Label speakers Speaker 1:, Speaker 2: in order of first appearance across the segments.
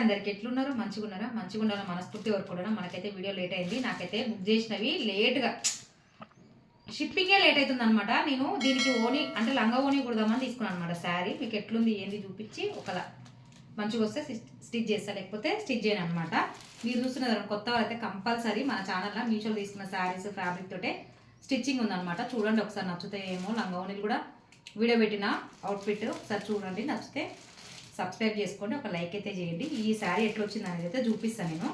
Speaker 1: అందరికి ఎట్లున్నారు మంచిగా ఉన్నారా మంచిగా ఉండాలని మనస్ఫూర్తి వరకు కూడా మనకైతే వీడియో లేట్ అయింది. నాకైతే బుక్ చేసినవి లేట్గా షిప్పింగే లేట్ అవుతుంది అనమాట నేను దీనికి ఓని అంటే లంగా ఓని కుడదామని తీసుకున్నాను అనమాట శారీ. మీకు ఎట్లుంది ఏంది చూపించి ఒకలా. మంచిగా వస్తే స్టిచ్ చేస్తా. లేకపోతే స్టిచ్ చేయను అనమాట మీరు చూస్తున్న కొత్త అయితే కంపల్సరీ మన ఛానల్లో మీషోలో తీసుకున్న శారీస్ ఫ్యాబ్రిక్ తోటే స్టిచ్చింగ్ ఉందనమాట చూడండి ఒకసారి నచ్చితే ఏమో లంగా ఓనీలు కూడా. వీడియో పెట్టిన అవుట్ఫిట్ ఒకసారి చూడండి. నచ్చితే సబ్స్క్రైబ్ చేసుకోండి ఒక లైక్ అయితే చేయండి. ఈ శారీ ఎట్లా వచ్చింది అనేది అయితే చూపిస్తాను నేను.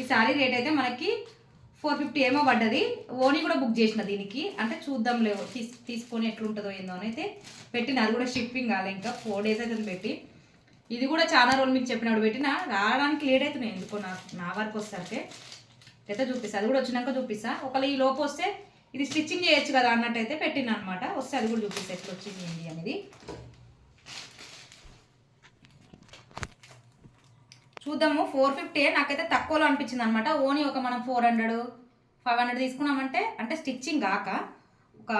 Speaker 1: ఈ శారీ రేట్ అయితే మనకి ఫోర్ ఫిఫ్టీ ఏమో పడ్డది. ఓనీ కూడా బుక్ చేసిన దీనికి. అంటే చూద్దాం లేవు తీసు తీసుకొని ఎట్లుంటుందో ఏందో అని అయితే పెట్టిన. అది కూడా షిప్పింగ్ కాలే ఇంకా. ఫోర్ డేస్ అయితే పెట్టి. ఇది కూడా చాలా రోజులు మీకు చెప్పినప్పుడు పెట్టిన. రావడానికి లేట్ అవుతున్నాయి ఎందుకో నా నా వరకు వస్తే అయితే చూపిస్తా. అది కూడా వచ్చినాక చూపిస్తా. ఒకవేళ ఈ లోపు వస్తే ఇది స్టిచ్చింగ్ చేయొచ్చు కదా అన్నట్టయితే పెట్టిన అనమాట వస్తే అది కూడా చూపిస్తా ఎట్లా వచ్చింది ఏంటి అనేది. చూద్దాము. ఫోర్ ఫిఫ్టీ నాకైతే తక్కువలో అనిపించింది అనమాట ఓన్లీ ఒక మనం ఫోర్ హండ్రెడ్ ఫైవ్ హండ్రెడ్ తీసుకున్నామంటే అంటే స్టిచ్చింగ్ కాక ఒక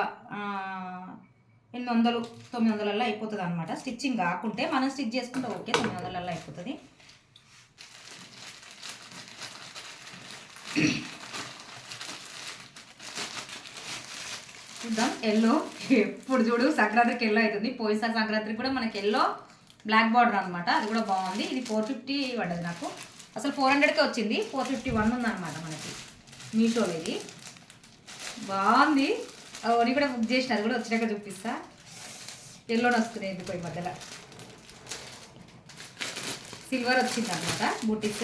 Speaker 1: ఎనిమిది వందలు తొమ్మిది వందలల్లో అయిపోతుంది అనమాట స్టిచ్చింగ్ కాకుంటే మనం స్టిచ్ చేసుకుంటే ఓకే తొమ్మిది వందలల్లో అయిపోతుంది. చూద్దాం. ఎల్లో ఎప్పుడు చూడు సంక్రాంతికి ఎల్లో అవుతుంది. పోయిన సంక్రాంతికి కూడా మనకి ఎల్లో బ్లాక్ బార్డర్ అనమాట అది కూడా బాగుంది. ఇది ఫోర్ ఫిఫ్టీ పడ్డది నాకు. అసలు ఫోర్ హండ్రెడ్కే వచ్చింది. ఫోర్ ఫిఫ్టీ వన్ ఉందన్నమాట మనకి. మీషోలో ఇది. బాగుంది. అవన్నీ కూడా బుక్ చేసిన అది కూడా వచ్చినాక చూపిస్తా. ఎల్లోని వస్తున్నాయి ఎందుకో ఈ మధ్యలో. సిల్వర్ వచ్చింది అనమాట బూటీస్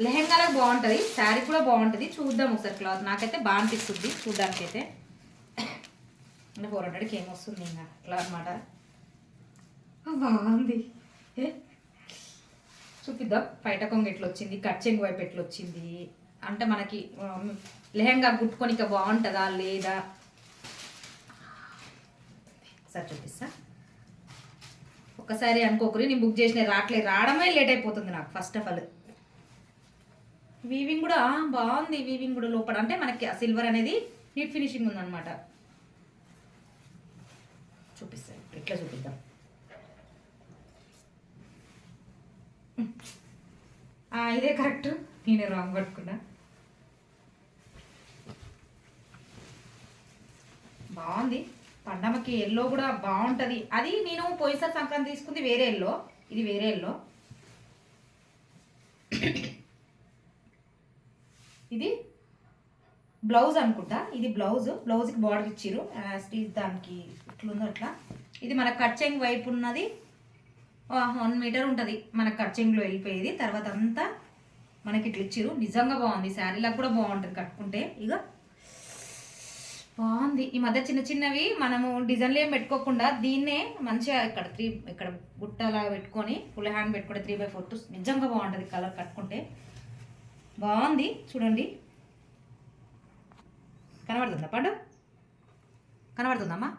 Speaker 1: లెహెంగాలకు బాగుంటుంది. శారీ కూడా బాగుంటుంది. చూద్దాం ఒకసారి క్లాత్. నాకైతే బాగా అనిపిస్తుంది చూడ్డానికైతే. అంటే ఫోర్ హండ్రెడ్కి ఏమొస్తుంది ఇంకా అట్లా అనమాట బాగుంది. చూపిద్దాం. పైట కొంగ ఎట్లా వచ్చింది కచ్చెంగు వైపు ఎట్లా వచ్చింది అంటే మనకి లెహంగా గుట్టుకొని ఇక బాగుంటుందా? లేదా? సార్ చూపిస్తా. ఒకసారి అనుకోకరి నేను బుక్ చేసిన రావట్లేదు రావడమే లేట్ అయిపోతుంది నాకు ఫస్ట్ ఆఫ్ ఆల్ వీవింగ్ కూడా బాగుంది వీవింగ్ కూడా లోపల. అంటే మనకి సిల్వర్ అనేది నీట్ ఫినిషింగ్ ఉందన్నమాట. చూపిస్తాను ఇట్లా చూపిద్దాం. ఇదే కరెక్ట్. నేనే రాంగ్ పట్టుకున్నా బాగుంది. పండమకి ఎల్లో కూడా బాగుంటుంది. అది నేను పోయినసారి సంక్రాంతి తీసుకుంది వేరే ఎల్లో ఇది వేరే ఎల్లో ఇది బ్లౌజ్ అనుకుంటా. ఇది బ్లౌజ్ బ్లౌజ్కి బార్డర్ ఇచ్చిర్రు. స్టీచ్ దానికి ఇట్లుందో అట్లా. ఇది మన కట్ చెంగ్ వైపు ఉన్నది. వన్ మీటర్ ఉంటుంది. మన కర్చింగ్లో వెళ్ళిపోయేది. తర్వాత అంతా మనకి ఇట్లా ఇచ్చిర్రు. నిజంగా బాగుంది. శారీలకు కూడా బాగుంటుంది కట్టుకుంటే. ఇక బాగుంది. ఈ మధ్య చిన్న చిన్నవి మనము డిజైన్లు ఏం పెట్టుకోకుండా దీన్నే మంచిగా ఇక్కడ త్రీ ఇక్కడ బుట్టలా పెట్టుకొని ఫుల్ హ్యాండ్ పెట్టుకుంటే త్రీ బై ఫోర్ నిజంగా బాగుంటుంది కలర్ కట్టుకుంటే. బాగుంది. చూడండి. కనబడుతుందా? పండు? కనబడుతుందమ్మా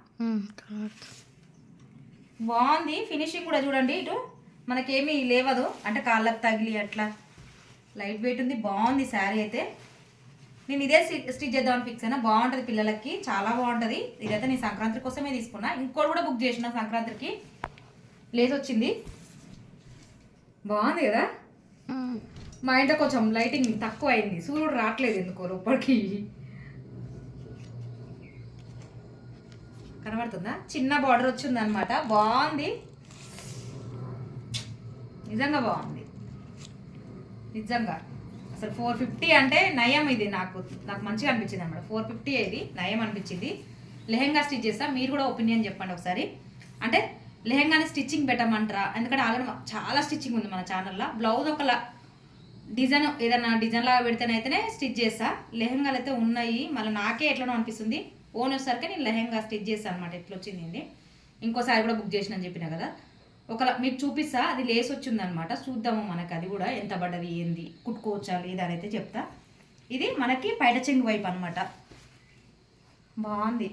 Speaker 1: బాగుంది. ఫినిషింగ్ కూడా చూడండి. ఇటు మనకేమీ లేవదు. అంటే కాళ్ళకు తగిలి అట్లా. లైట్ వెయిట్ ఉంది. బాగుంది శారీ అయితే. నేను ఇదే స్టిచ్ చేద్దామని ఫిక్స్ అయినా బాగుంటుంది పిల్లలకి. చాలా బాగుంటుంది. ఇదైతే నేను సంక్రాంతి కోసమే తీసుకున్నా. ఇంకోటి కూడా బుక్ చేసిన సంక్రాంతికి. లేస్ వచ్చింది. బాగుంది కదా? మా ఇంట్లో కొంచెం లైటింగ్ తక్కువ అయింది సూర్యుడు రావట్లేదు ఎందుకో లోపలికి. కనబడుతుందా? చిన్న బార్డర్ వచ్చింది అనమాట బాగుంది. నిజంగా బాగుంది. నిజంగా. అసలు ఫోర్ ఫిఫ్టీ అంటే నయం ఇది నాకు. నాకు మంచిగా అనిపించింది అనమాట. ఫోర్ ఫిఫ్టీ ఇది. నయం అనిపించింది. లెహెంగా స్టిచ్ చేస్తా. మీరు కూడా ఒపీనియన్ చెప్పండి ఒకసారి. అంటే లెహెంగాని స్టిచ్చింగ్ పెట్టమంటారా? ఎందుకంటే ఆల్రెడీ చాలా స్టిచ్చింగ్ ఉంది మన ఛానల్లో బ్లౌజ్ ఒకలా డిజైన్ ఏదైనా డిజైన్ లాగా పెడితేనైతేనే స్టిచ్ చేస్తా. లెహెంగాలు అయితే ఉన్నాయి. మళ్ళీ నాకే ఎట్లనో అనిపిస్తుంది. ఓన్ వచ్చేసరికి నేను లెహెంగా స్టిచ్ చేస్తాను అనమాట ఎట్లా వచ్చింది ఏంది. ఇంకోసారి కూడా బుక్ చేసిన అని చెప్పిన కదా ఒకలా మీకు చూపిస్తా అది లేస్ వచ్చిందనమాట చూద్దాము మనకి అది కూడా ఎంత పడ్డది ఏంది కుట్టుకోవచ్చా లేదా అని అయితే చెప్తా. ఇది మనకి పైడచెంగు వైపు అనమాట బాగుంది.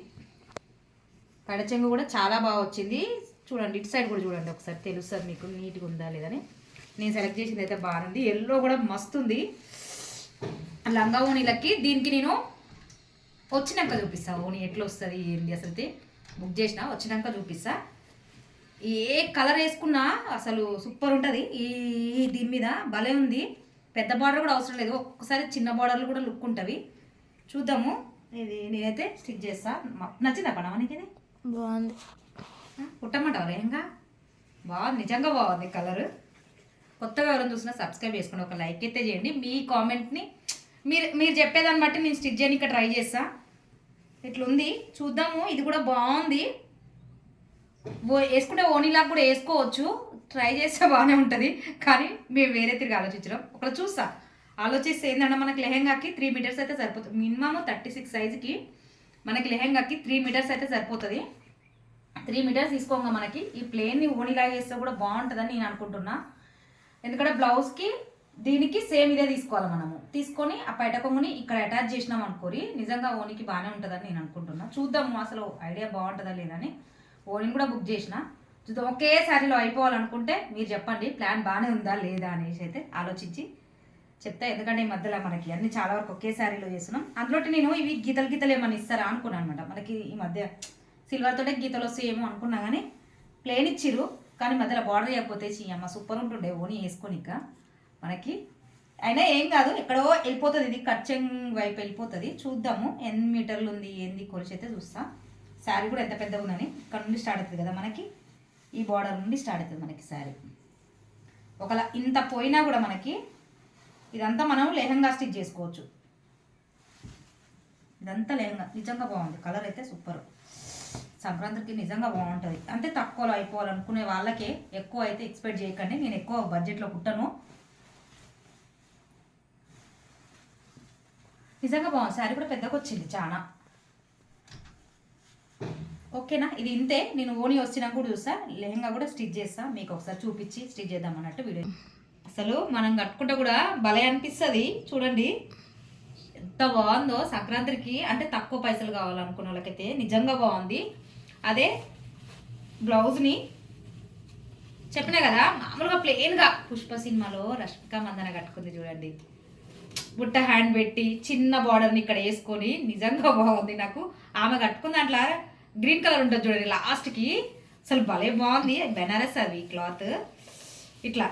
Speaker 1: పైడచెంగు కూడా చాలా బాగా వచ్చింది. చూడండి ఇటు సైడ్ కూడా చూడండి ఒకసారి. తెలుస్తుంది మీకు నీట్గా ఉందా లేదని నేను సెలెక్ట్ చేసింది అయితే బాగుంది. ఎల్లో కూడా మస్తు ఉంది. లంగా ఓణీలకి దీనికి నేను వచ్చినాక చూపిస్తా. ఓణి ఎట్లా వస్తుంది ఏంది అసలు బుక్ చేసిన వచ్చినాక చూపిస్తా. ఏ కలర్ వేసుకున్నా అసలు సూపర్ ఉంటుంది. ఈ దీని మీద భలే ఉంది. పెద్ద బార్డర్ కూడా అవసరం లేదు. ఒక్కసారి చిన్న బార్డర్లు కూడా లుక్ ఉంటవి. చూద్దాము. ఇది నేనైతే స్టిచ్ చేస్తా. నచ్చిందా పడవ నీకు ఇది
Speaker 2: బాగుంది
Speaker 1: కుట్టమంటావా లేహంగా? బాగుంది. నిజంగా బాగుంది కలర్ కొత్తగా ఎవరైనా చూసినా సబ్స్క్రైబ్ చేసుకోండి. ఒక లైక్ అయితే చేయండి. మీ కామెంట్ని మీరు మీరు చెప్పేదాన్ని బట్టి నేను స్టిచ్ చేయడానికి ట్రై చేస్తా. ఇట్లుంది. చూద్దాము. ఇది కూడా బాగుంది. ఓ- వేసుకుంటే ఓనీలాగా కూడా వేసుకోవచ్చు. ట్రై చేస్తే బాగానే ఉంటుంది. కానీ మేము వేరే తిరిగి ఆలోచించడం. ఒకటి చూస్తా. ఆలోచిస్తే ఏంటంటే మనకి లెహెంగాకి త్రీ మీటర్స్ అయితే సరిపోతుంది మినిమమ్ థర్టీ సిక్స్ సైజుకి మనకి లెహెంగాకి త్రీ మీటర్స్ అయితే సరిపోతుంది. త్రీ మీటర్స్ తీసుకోగా మనకి. ఈ ప్లేన్ని ఓనీలాగా వేస్తే కూడా బాగుంటుందని నేను అనుకుంటున్నా. ఎందుకంటే బ్లౌజ్కి దీనికి సేమ్ ఇదే తీసుకోవాలి మనము. తీసుకొని ఆ పైట కొంగుని ఇక్కడ అటాచ్ చేసినాం అనుకోరి నిజంగా ఓనికి బాగానే ఉంటుందని నేను అనుకుంటున్నా. చూద్దాము అసలు ఐడియా బాగుంటుందా లేదని ఓనిని కూడా బుక్ చేసిన. చూద్దాం ఒకే శారీలో అయిపోవాలనుకుంటే మీరు చెప్పండి ప్లాన్ బాగానే ఉందా లేదా అనేసి అయితే ఆలోచించి చెప్తా. ఎందుకంటే ఈ మధ్యలో మనకి అన్ని చాలా వరకు ఒకే శారీలో చేస్తున్నాం. అందులో నేను ఇవి గీతలు గీతలు ఏమైనా ఇస్తారా అనుకున్నాను అనమాట మనకి ఈ మధ్య సిల్వర్తోటే గీతలు వస్తాయేమో అనుకున్నా కానీ ప్లేన్ ఇచ్చిర్రు. కానీ మధ్యలో బార్డర్ చేయకపోతే అమ్మ సూపర్ ఉంటుండే ఓని ఇంకా. మనకి. అయినా ఏం కాదు ఎక్కడో వెళ్ళిపోతుంది ఇది కచ్చంగ్ వైపు వెళ్ళిపోతుంది. చూద్దాము ఎన్ని మీటర్లు ఉంది ఏంది కొలిచి అయితే చూస్తా. శారీ కూడా ఎంత పెద్దగా ఉందని ఇక్కడ నుండి స్టార్ట్ అవుతుంది కదా మనకి. ఈ బార్డర్ నుండి స్టార్ట్ అవుతుంది మనకి శారీ. ఒకలా ఇంత పోయినా కూడా మనకి ఇదంతా మనం లెహంగా స్టిచ్ చేసుకోవచ్చు. ఇదంతా లెహంగా నిజంగా బాగుంది. కలర్ అయితే సూపర్ సంక్రాంతికి నిజంగా బాగుంటుంది. అంటే తక్కువలో అయిపోవాలనుకునే వాళ్ళకే ఎక్కువ అయితే ఎక్స్పెక్ట్ చేయకండి. నేను ఎక్కువ బడ్జెట్లో కుట్టను. నిజంగా బాగుంది. శారీ కూడా పెద్దగా వచ్చింది చాలా ఓకేనా? ఇది ఇంతే. నేను ఓనీ వచ్చినా కూడా చూస్తా. లెహంగా కూడా స్టిచ్ చేస్తా. మీకు ఒకసారి చూపించి స్టిచ్ చేద్దాం అన్నట్టు వీడియో. అసలు మనం కట్టుకుంటే కూడా భలే అనిపిస్తుంది. చూడండి. ఎంత బాగుందో సంక్రాంతికి. అంటే తక్కువ పైసలు కావాలనుకున్న వాళ్ళకైతే నిజంగా బాగుంది. అదే బ్లౌజ్ని చెప్పినా కదా మామూలుగా ప్లెయిన్గా పుష్ప సినిమాలో రష్మిక మందన కట్టుకుంది చూడండి. బుట్ట హ్యాండ్ పెట్టి చిన్న బార్డర్ని ఇక్కడ వేసుకొని నిజంగా బాగుంది నాకు. ఆమె కట్టుకున్న దాంట్లో గ్రీన్ కలర్ ఉంటుంది చూడండి లాస్ట్కి అసలు భలే బాగుంది బెనారస్ అది క్లాత్ ఇట్లా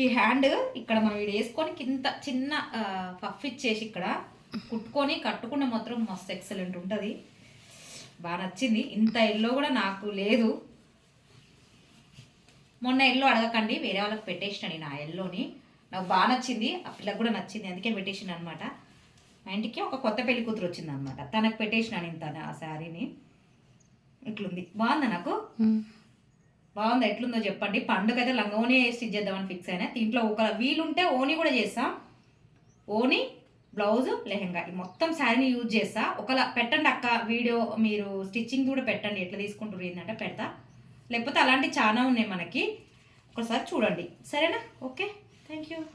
Speaker 1: ఈ హ్యాండ్ ఇక్కడ మనం ఇది వేసుకొని కింద చిన్న పఫ్ ఇచ్చేసి ఇక్కడ కుట్టుకొని కట్టుకున్న మాత్రం మస్తు ఎక్సలెంట్ ఉంటుంది. బాగా నచ్చింది. ఇంత ఎల్లో కూడా నాకు లేదు. మొన్న ఎల్లో అడగకండి వేరే వాళ్ళకి పెట్టేసిన నేను ఆ ఎల్లోని నాకు బాగా నచ్చింది ఆ పిల్లకి కూడా నచ్చింది. అందుకే పెట్టేసిన అనమాట మా ఇంటికి ఒక కొత్త పెళ్ళి కూతురు వచ్చింది అనమాట తనకు పెట్టేసినాను ఇంత ఆ శారీని. ఇట్లుంది. బాగుందా నాకు? బాగుంది? ఎట్లుందో చెప్పండి. పండుగ అయితే లంగోని స్టిచ్ చేద్దామని ఫిక్స్ అయినా. దీంట్లో ఒక వీలుంటే ఓని కూడా చేస్తాం. ఓని బ్లౌజ్ లెహెంగా. ఈ మొత్తం శారీని యూజ్ చేస్తా. ఒకలా పెట్టండి అక్క వీడియో మీరు స్టిచ్చింగ్ కూడా పెట్టండి. ఎట్లా తీసుకుంటారు ఏంటంటే పెడతా. లేకపోతే అలాంటివి చాలా ఉన్నాయి మనకి. ఒకసారి చూడండి. సరేనా? ఓకే. Thank you.